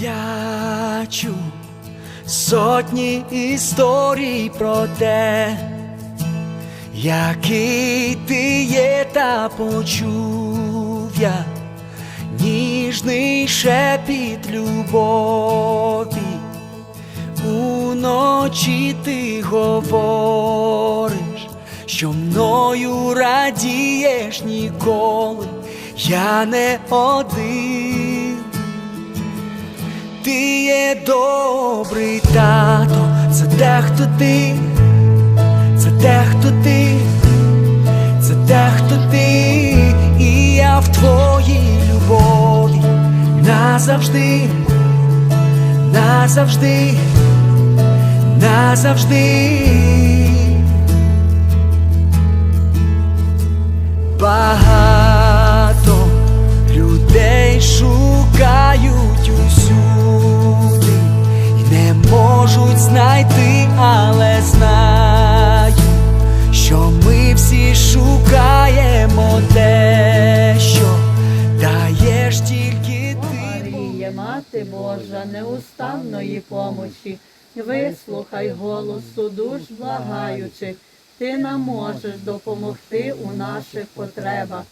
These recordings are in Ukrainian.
Я чув сотні історій про те, який ти є, та почув я ніжний шепіт любові. Уночі ти говориш, що мною радієш ніколи, я не один. Ти є добрий тато, це те, хто ти, це те, хто ти, це те, хто ти, і я в твоїй любові назавжди, назавжди, назавжди. Можуть знайти, але знаю, що ми всі шукаємо те, що даєш тільки ти. Марія, Мати Божа, неустанної помочі, вислухай голосу душ благаючих, ти нам можеш допомогти у наших потребах.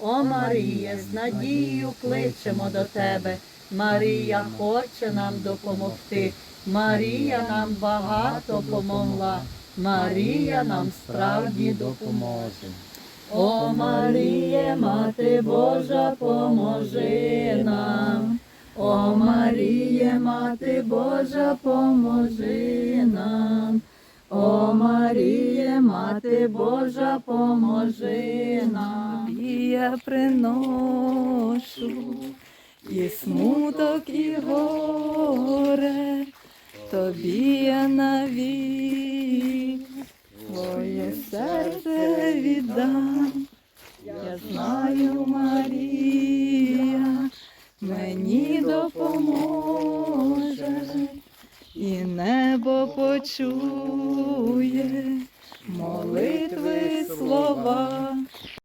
О Марія, з надією кличемо до тебе. Марія хоче нам допомогти. Марія нам багато помогла. Марія нам справді допоможе. О Маріє, Мати Божа, поможи нам. О Маріє, Мати Божа, поможи нам. О Маріє, Мати Божа, поможи нам. Я приношу і смуток, і горе, тобі я навік. Твоє серце віддам, я знаю, Марія, мені допоможе, і небо почує молитви слова,